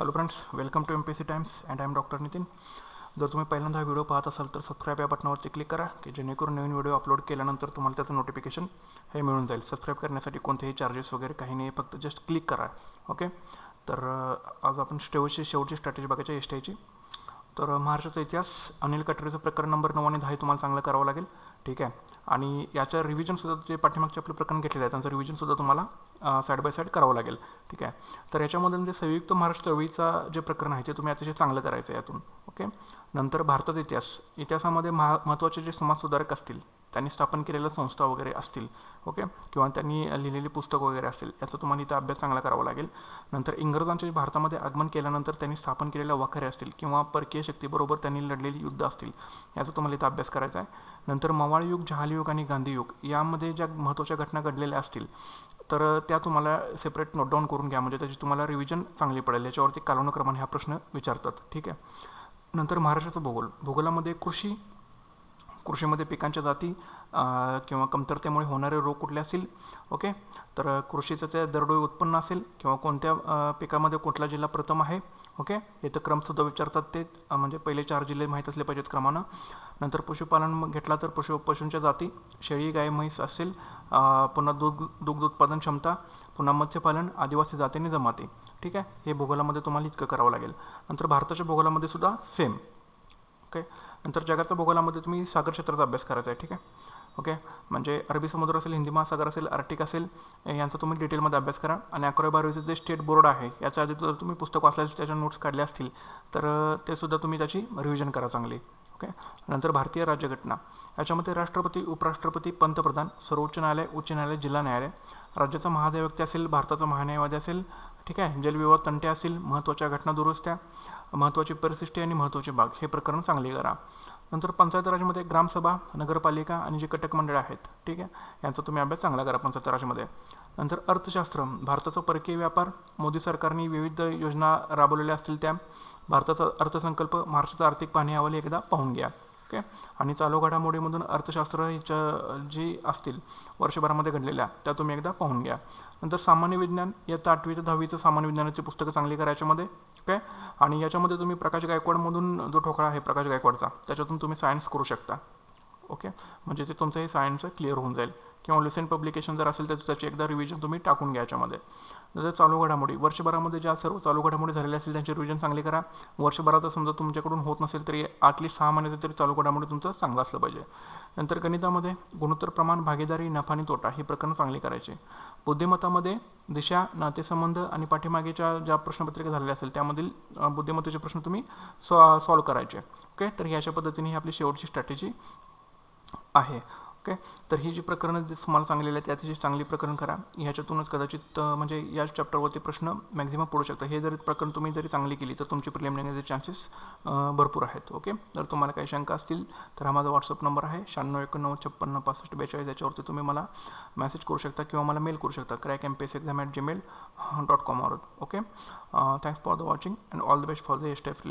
Hello friends welcome to M P C times and I am doctor Nitin जर तुम्ही पहिल्यांदा हा video पाहत असाल तर सबस्क्राईब या बटनावरती क्लिक करा की जेणेकरून नवीन व्हिडिओ अपलोड केल्यानंतर तुम्हाला त्याचं नोटिफिकेशन हे मिळून जाईल. सबस्क्राईब करण्यासाठी कोणतेही चार्जेस वगैरे काही नाही फक्त जस्ट क्लिक करा. ओके तर आज आपण शेवटची शेवटची स्ट्रॅटेजी बघायची एस टी आयची तर महाराष्ट्राचा इतिहास अनिल कटरेचं प्रकरण नंबर नऊ आणि दहा हे तुम्हाला चांगलं करावं लागेल. ठीक आहे? आणि याच्या रिव्हिजनसुद्धा जे पाठीमागचे आपलं प्रकरण घेतलेलं आहे त्यांचं रिव्हिजनसुद्धा तुम्हाला साईड बाय साईड करावं लागेल. ठीक आहे? तर याच्यामध्ये म्हणजे संयुक्त महाराष्ट्र चळवळीचा जे प्रकरण आहे ते तुम्ही अतिशय चांगलं करायचं आहे यातून. ओके? नंतर भारताचा इतिहास. इतिहासामध्ये महा महत्त्वाचे जे समाजसुधारक असतील त्यांनी स्थापन केलेल्या संस्था वगैरे असतील ओके? किंवा त्यांनी लिहिलेली पुस्तक वगैरे असतील याचा तुम्हाला इथं अभ्यास चांगला करावा लागेल. नंतर इंग्रजांचे भारतामध्ये आगमन केल्यानंतर त्यांनी स्थापन केलेल्या वाखरे असतील किंवा परकीय शक्तीबरोबर त्यांनी लढलेली युद्ध असतील याचा तुम्हाला इथं अभ्यास करायचा आहे. नंतर मवाळ युग आणि गांधीयुग यामध्ये ज्या महत्त्वाच्या घटना घडलेल्या असतील तर त्या तुम्हाला सेपरेट नोट डाऊन करून घ्या. म्हणजे त्याची तुम्हाला रिव्हिजन चांगली पडेल. याच्यावरती कालानुक्रमाने हा प्रश्न विचारतात. ठीक आहे? नंतर महाराष्ट्राचं भूगोल. भूगोलामध्ये कृषी कृषीमध्ये पिकांच्या जाती किंवा कमतरतेमुळे होणारे रोग कुठले असतील ओके? तर कृषीचं ते दरडोई उत्पन्न असेल किंवा कोणत्या पिकामध्ये कुठला जिल्हा प्रथम आहे ओके? इथं क्रमसुद्धा विचारतात ते म्हणजे पहिले चार जिल्हे माहीत असले पाहिजेत क्रमानं. नंतर पशुपालन मग घेतला तर पशु पशूंच्या जाती शेळी गाय म्हैस असेल पुन्हा दूध दुग्ध उत्पादन क्षमता पुन्हा मत्स्यपालन आदिवासी जातीने जमाती ठीक आहे? हे भूगोलामध्ये तुम्हाला इतकं करावं लागेल. नंतर भारताच्या भूगोलामध्ये सुद्धा सेम ओके. नंतर जगाच्या भूगोलामध्ये तुम्ही सागर क्षेत्राचा अभ्यास करायचा आहे ठीक आहे? ओके. म्हणजे अरबी समुद्र असेल हिंदी महासागर असेल आर्टिक असेल यांचा तुम्ही डिटेलमध्ये अभ्यास करा. आणि अकरावी बारावीचं जे स्टेट बोर्ड आहे याच्या आधी जर तुम्ही पुस्तक वाचल्यास त्याच्या नोट्स काढल्या असतील तर ते सुद्धा तुम्ही त्याची रिव्हिजन करा चांगली. ओके. नंतर भारतीय राज्यघटना. याच्यामध्ये राष्ट्रपती उपराष्ट्रपती पंतप्रधान सर्वोच्च न्यायालय उच्च न्यायालय जिल्हा न्यायालय. राज्याचा महाधिवक्ता असेल भारताचा महान्यायवादी असेल ठीक आहे? जलविवाद तंटे असतील महत्त्वाच्या घटना दुरुस्त्या महत्त्वाची परिशिष्टी आणि महत्त्वाचे भाग हे प्रकरण चांगले करा नंतर पंचायत राजमध्ये ग्रामसभा नगरपालिका आणि जे कटक मंडळ आहेत ठीक आहे? यांचा तुम्ही अभ्यास चांगला करा पंचायत राजमध्ये. नंतर अर्थशास्त्र भारताचा परकीय व्यापार मोदी सरकारने विविध योजना राबवलेल्या असतील त्या भारताचा अर्थसंकल्प महाराष्ट्राचा आर्थिक पाहणी अहवाल एकदा पाहून घ्या. ओके आणि चालू घडामोडीमधून अर्थशास्त्र ह्याच्या जी असतील वर्षभरामध्ये घडलेल्या त्या तुम्ही एकदा पाहून घ्या. नंतर सामान्य विज्ञान इयत्ता आठवी ते दहावीचं सामान्य विज्ञानाची पुस्तकं चांगली करा याच्यामध्ये ओके? आणि याच्यामध्ये तुम्ही प्रकाश गायकवाडमधून जो ठोकळा आहे प्रकाश गायकवाडचा त्याच्यातून तुम्ही सायन्स करू शकता ओके? म्हणजे ते तुमचं हे सायन्स क्लिअर होऊन जाईल. किंवा लिसन पब्लिकेशन जर असेल तर त्याची एकदा रिव्हिजन तुम्ही टाकून घ्या याच्यामध्ये. जर चालू घडामोडी वर्षभरामध्ये ज्या सर्व चालू घडामोडी झालेल्या असतील त्यांचे रिव्हिजन चांगले करा. वर्षभराचं समजा तुमच्याकडून होत नसेल तरी आतली सहा महिन्याचं तरी चालू घडामोडी तुमचं चांगलं असलं पाहिजे. नंतर गणितामध्ये गुणोत्तर प्रमाण भागीदारी नफा आणि तोटा हे प्रकरण चांगले करायचे. बुद्धिमत्तामध्ये दिशा नातेसंबंध आणि पाठीमागेच्या ज्या प्रश्नपत्रिका झालेल्या असेल त्यामधील बुद्धिमत्तेचे प्रश्न तुम्ही सॉ सॉल्व करायचे. ओके? तर ही अशा पद्धतीने ही आपली शेवटची स्ट्रॅटेजी आहे. ओके तर ही जी प्रकरणं जे तुम्हाला सांगलेली आहेत त्याची अतिशय चांगली प्रकरण करा ह्याच्यातूनच कदाचित म्हणजे या चॅप्टरवरती प्रश्न मॅक्झिमम पडू शकतात. हे जरी प्रकरण तुम्ही जरी चांगली केली तर तुमची प्रिलिमिनरीचे चान्सेस भरपूर आहेत ओके जर तुम्हाला काही शंका असतील तर हा माझा व्हॉट्सअप नंबर आहे शहाण्णव एकोणनव्वद छप्पन्न पासष्ट बेचाळीस याच्यावरती तुम्ही मला मेसेज करू शकता किंवा मला मेल करू शकता crack M P S exam at Gmail dot कॉमवर okay thanks for the watching and all the best for the एस्ट F